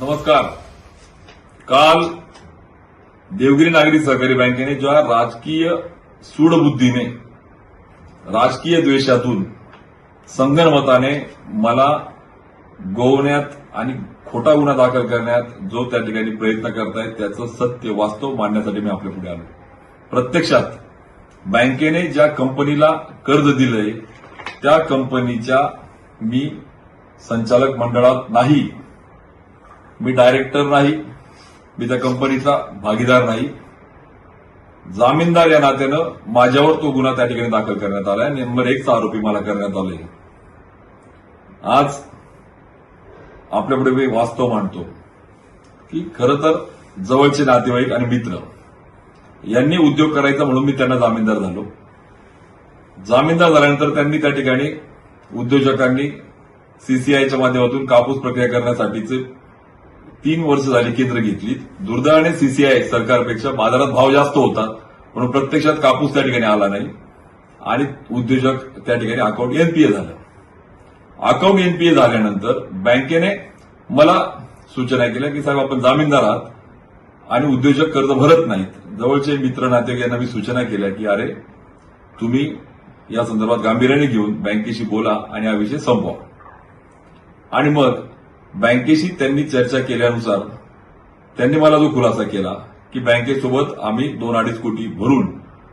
नमस्कार. काल देवगिरी नागरी सहकारी बँकेने ज्या राजकीय सूडबुद्धीने राजकीय द्वेषातून संगणमताने मला गोवण्यात आणि खोटा गुन्हा दाखल करण्यात जो त्या ठिकाणी प्रयत्न करतायत त्याचं सत्य वास्तव मांडण्यासाठी मी आपल्या पुढे आलो प्रत्यक्षात बँकेने ज्या कंपनीला कर्ज दिलंय त्या कंपनीच्या मी संचालक मंडळात नाही मी डायरेक्टर नाही मी त्या कंपनीचा भागीदार नाही. जामीनदार या नात्यानं माझ्यावर तो गुन्हा त्या ठिकाणी दाखल करण्यात आला आहे नंबर एकचा आरोपी मला करण्यात आले आज आपल्यापुढे मी वास्तव मांडतो की खरं तर जवळचे नातेवाईक आणि मित्र यांनी उद्योग करायचा म्हणून मी त्यांना जामीनदार झालो. जामीनदार झाल्यानंतर त्यांनी त्या ठिकाणी उद्योजकांनी सीसीआयच्या माध्यमातून कापूस प्रक्रिया करण्यासाठीचे तीन वर्ष झाली केंद्र घेतली दुर्दैवाने सीसीआय सरकारपेक्षा बाजारात भाव जास्त होता. म्हणून प्रत्यक्षात कापूस त्या ठिकाणी आला नाही. आणि उद्योजक त्या ठिकाणी अकाउंट एनपीए झालं. अकाउंट एनपीए झाल्यानंतर बँकेने मला सूचना केल्या की साहेब आपण जामीनदार आहात आणि उद्योजक कर्ज भरत नाहीत. जवळचे मित्र नातेवाईक यांना मी सूचना केल्या की अरे तुम्ही या संदर्भात गांभीर्याने घेऊन बँकेशी बोला आणि हा विषय संपवा. आणि मग बँकेशी त्यांनी चर्चा केल्यानुसार त्यांनी मला जो खुलासा केला की बँकेसोबत आम्ही दोन अडीच कोटी भरून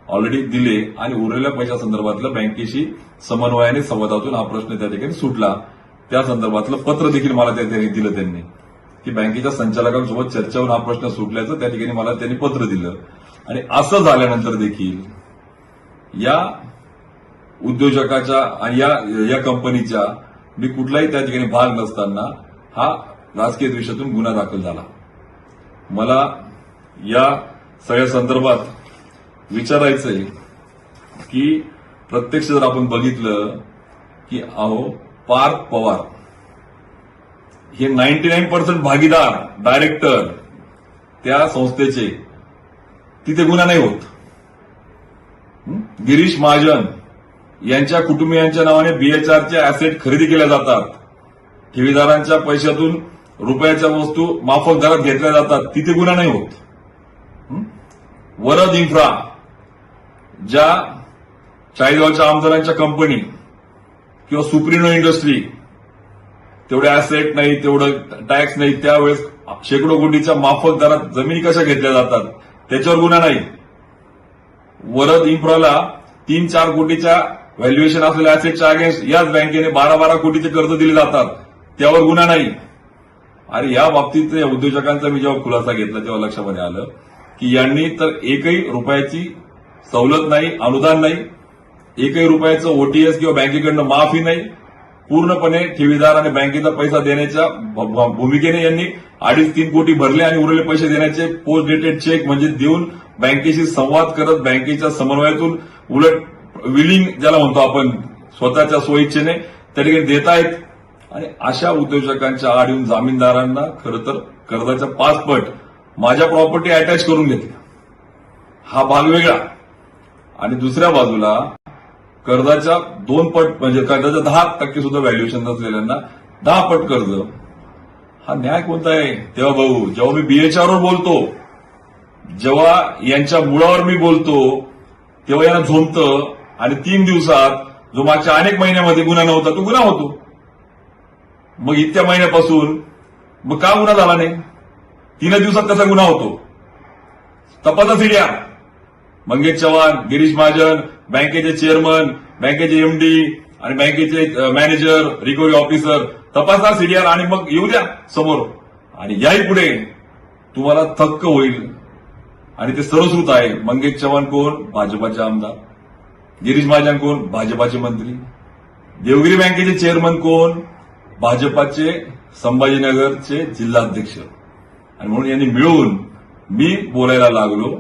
ऑलरेडी दिले आणि उरलेल्या पैशा संदर्भातलं बँकेशी समन्वयाने संवादातून हा प्रश्न त्या ठिकाणी सुटला. त्या संदर्भातलं पत्र देखील मला त्या ठिकाणी दिलं त्यांनी की बँकेच्या संचालकांसोबत चर्चा होऊन हा प्रश्न सुटल्याचं त्या ठिकाणी मला त्यांनी पत्र दिलं. आणि असं झाल्यानंतर देखील या उद्योजकाच्या आणि या या कंपनीच्या मी कुठलाही त्या ठिकाणी भाग नसताना हा राजकीय द्वेषातून गुन्हा दाखल झाला. मला या सगळ्या संदर्भात विचारायचंय की प्रत्यक्ष जर आपण बघितलं की अहो पार्थ पवार हे नाईन्टी नाईन पर्सेंट भागीदार डायरेक्टर त्या संस्थेचे. तिथे गुन्हा नाही होत. गिरीश महाजन यांच्या कुटुंबियांच्या नावाने बीएचआरचे अॅसेट खरेदी केल्या जातात. ठेवीदारांच्या पैशातून रुपयाच्या वस्तू माफक दरात घेतल्या जातात. तिथे गुन्हा नाही होत. वरद इन्फ्रा ज्या चाळीसगावच्या आमदारांच्या कंपनी किंवा सुप्रिनो इंडस्ट्री तेवढे अॅसेट नाही तेवढं टॅक्स नाही त्यावेळेस शेकडो कोटीच्या माफक दरात जमिनी कशा घेतल्या जातात? त्याच्यावर गुन्हा नाही. वरद इन्फ्राला तीन चार कोटीच्या व्हॅल्युएशन असलेल्या अॅसेटच्या अगेन्स्ट याच बँकेने बारा बारा कोटीचे कर्ज दिले जातात. त्यावर गुन्हा नाही. अरे या बाबतीत या उद्योजकांचा मी जेव्हा खुलासा घेतला तेव्हा लक्षामध्ये आलं की यांनी तर एकही रुपयाची सवलत नाही अनुदान नाही एकही रुपयाचं ओटीएस किंवा बँकेकडनं माफी नाही. पूर्णपणे ठेवीदार आणि बँकेचा पैसा देण्याच्या भ- भूमिकेने यांनी अडीच तीन कोटी भरले आणि उरलेले पैसे देण्याचे पोस्ट डेटेड चेक म्हणजे देऊन बँकेशी संवाद करत बँकेच्या समन्वयातून उलट विलिंग ज्याला म्हणतो आपण स्वतःच्या स्वइच्छेने त्या ठिकाणी देत आहेत आणि अशा उद्योजकांच्या आड येऊन जामीनदारांना खरं तर कर्जाच्या पाच पट माझ्या प्रॉपर्टी अटॅच करून घेतल्या. हा भाग वेगळा. आणि दुसऱ्या बाजूला कर्जाच्या दोन पट म्हणजे कर्जाच्या दहा टक्के सुद्धा व्हॅल्युएशन नसलेल्यांना दहा पट कर्ज. हा न्याय कोणता आहे? तेव्हा भाऊ जेव्हा मी बीएचआरवर बोलतो जेव्हा यांच्या मुळावर मी बोलतो तेव्हा यांना झोमतं आणि तीन दिवसात जो मागच्या अनेक महिन्यामध्ये गुन्हा नव्हता तो गुन्हा होतो. मग इतक्या महिन्यापासून मग का गुन्हा झाला नाही? तीन दिवसात कसा गुन्हा होतो? तपासा सीड्या मंगेश चव्हाण गिरीश महाजन बँकेचे चेअरमन बँकेचे एमडी आणि बँकेचे मॅनेजर रिकव्हरी ऑफिसर तपासा सीडीआर आणि मग येऊ द्या समोर. आणि याही पुढे तुम्हाला थक्क होईल. आणि ते सर्वश्रुत आहे. मंगेश चव्हाण कोण? भाजपाचे आमदार. गिरीश महाजन कोण? भाजपाचे मंत्री. देवगिरी बँकेचे चेअरमन कोण? भाजपाचे संभाजीनगरचे जिल्हाध्यक्ष. आणि म्हणून यांनी मिळून मी बोलायला लागलो.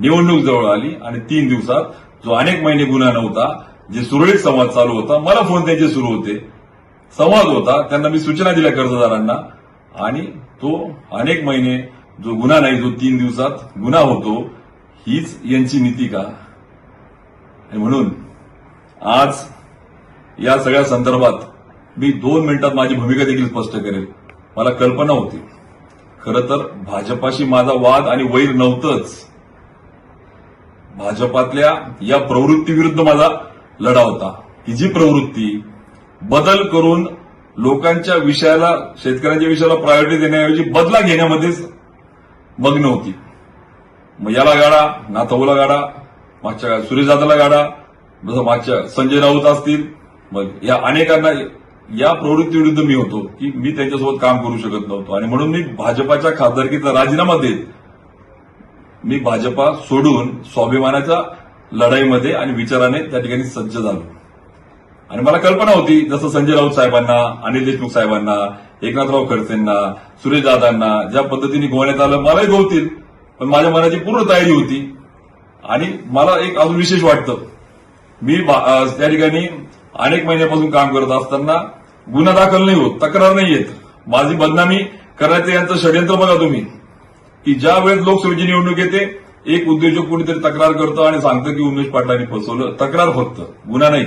निवडणूक जवळ आली आणि तीन दिवसात जो अनेक महिने गुन्हा नव्हता जे सुरळीत संवाद चालू होता मला फोन त्यांचे सुरू होते. संवाद होता त्यांना मी सूचना दिल्या कर्जदारांना. आणि तो अनेक महिने जो गुन्हा नाही जो तीन दिवसात गुन्हा होतो हीच यांची नीती का? आणि म्हणून आज या सगळ्या संदर्भात मी दोन मिनिटात माझी भूमिका देखील स्पष्ट करेल. मला कल्पना होती. खरं तर भाजपाशी माझा वाद आणि वैर नव्हतंच. भाजपातल्या या प्रवृत्तीविरुद्ध माझा लढा होता. ही जी प्रवृत्ती बदल करून लोकांच्या विषयाला शेतकऱ्यांच्या विषयाला प्रायोरिटी देण्याऐवजी बदला घेण्यामध्येच मग्न होती. मग याला गाडा नाथवला गाडा मागच्या सुरेश दादाला गाडा जसं मागच्या संजय राऊत असतील मग या अनेकांना या प्रवृत्तीविरुद्ध मी होतो की मी त्यांच्यासोबत काम करू शकत नव्हतो. आणि म्हणून मी भाजपाच्या खासदारकीचा राजीनामा देत मी भाजपा सोडून स्वाभिमानाच्या लढाईमध्ये आणि विचाराने त्या ठिकाणी सज्ज झालो. आणि मला कल्पना होती जसं संजय राऊत साहेबांना अनिल देशमुख साहेबांना एकनाथराव खडसेंना सुरेश दादांना ज्या पद्धतीने गोवण्यात आलं मलाही गोवतील पण माझ्या मनाची पूर्ण तयारी होती. आणि मला एक अजून विशेष वाटतं मी त्या ठिकाणी अनेक महिन्यापासून काम करत असताना गुन्हा दाखल नाही होत तक्रार नाही येत. माझी बदनामी करायचं यांचं षडयंत्र बघा तुम्ही. की ज्या वेळेस लोकसभेची निवडणूक येते एक उद्योजक कुणीतरी तक्रार करतो आणि सांगतं की उमेश पाटलांनी फसवलं तक्रार फक्त गुन्हा नाही.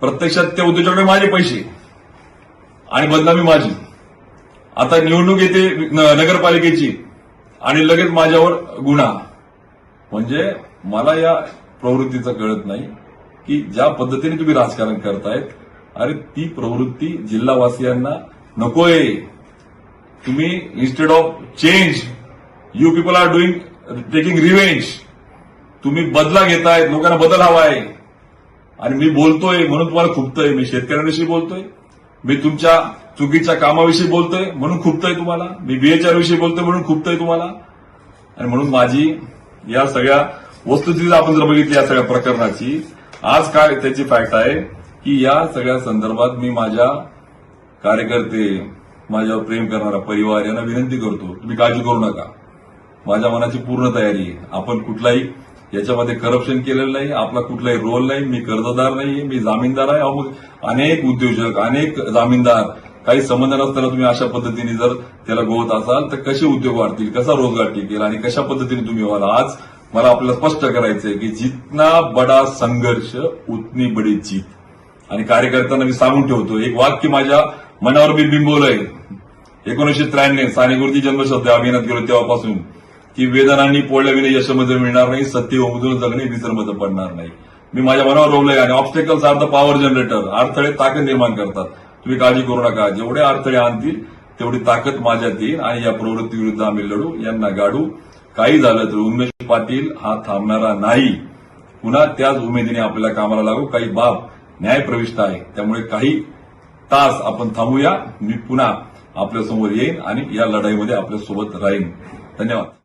प्रत्यक्षात त्या उद्योजकाकडे माझे पैसे आणि बदनामी माझी. आता निवडणूक येते न- नगरपालिकेची आणि लगेच माझ्यावर गुन्हा. म्हणजे मला या प्रवृत्तीचं कळत नाही की ज्या पद्धतीने तुम्ही राजकारण करतायत अरे ती प्रवृत्ती जिल्हावासियांना नकोय. तुम्ही instead of change you people are doing taking revenge तुम्ही बदला घेताय लोकांना बदल हवाय. आणि मी बोलतोय म्हणून तुम्हाला खुपतोय. मी शेतकऱ्यांविषयी बोलतोय. मी तुमच्या चुकीच्या कामाविषयी बोलतोय म्हणून खुपतोय तुम्हाला. मी बीएचआर विषयी बोलतोय म्हणून खुपतोय तुम्हाला. आणि म्हणून माझी या सगळ्या वस्तुस्थिती आपण जर बघितली या सगळ्या प्रकरणाची आज काय त्याची फॅक्ट आहे? की या सगळ्या संदर्भात मी माझ्या कार्यकर्ते माझ्यावर प्रेम करणारा परिवार यांना विनंती करतो तुम्ही काळजी करू नका. माझ्या मनाची पूर्ण तयारी आहे. आपण कुठलाही याच्यामध्ये करप्शन केलेलं नाही आपला कुठलाही रोल नाही मी कर्जदार नाहीये मी जामीनदार आहे अहो, अनेक उद्योजक अनेक जामीनदार काही संबंध नसताना तुम्ही अशा पद्धतीने जर त्याला गोवत असाल तर कसे उद्योग वाढतील कसा रोजगार टिकेल आणि कशा पद्धतीने तुम्ही व्हाल? आज मला आपल्याला स्पष्ट करायचंय की जितना बडा संघर्ष उतनी बडी जीत. आणि कार्यकर्त्यांना मी सांगून ठेवतो एक वाक्य माझ्या मनावर मी बिंबवलंय. एकोणीशे त्र्याण्णव सानेगुरुजी जन्मशब्द अभियानात गेलो तेव्हापासून की वेदनांनी पोळल्याविने यशमध्ये मिळणार नाही सत्य उमजून जगणे विसरमध्ये पडणार नाही. मी माझ्या मनावर रोवलंय आणि obstacles are the power generator अडथळे ताकद निर्माण करतात. तुम्ही काळजी करू नका जेवढे अडथळे आणतील तेवढी ताकद माझ्यात येईल आणि या प्रवृत्तीविरुद्ध आम्ही लढू यांना गाडू. काही झालं तर उमेश पाटील हा थांबणारा नाही. पुन्हा त्याच उमेदीने आपल्याला कामाला लागू. काही बाब न्यायप्रविष्ट आहे. त्यामुळे काही तास आपण थांबूया. मी पुन्हा आपल्यासमोर येईन आणि या लढाईमध्ये आपल्यासोबत राहीन. धन्यवाद.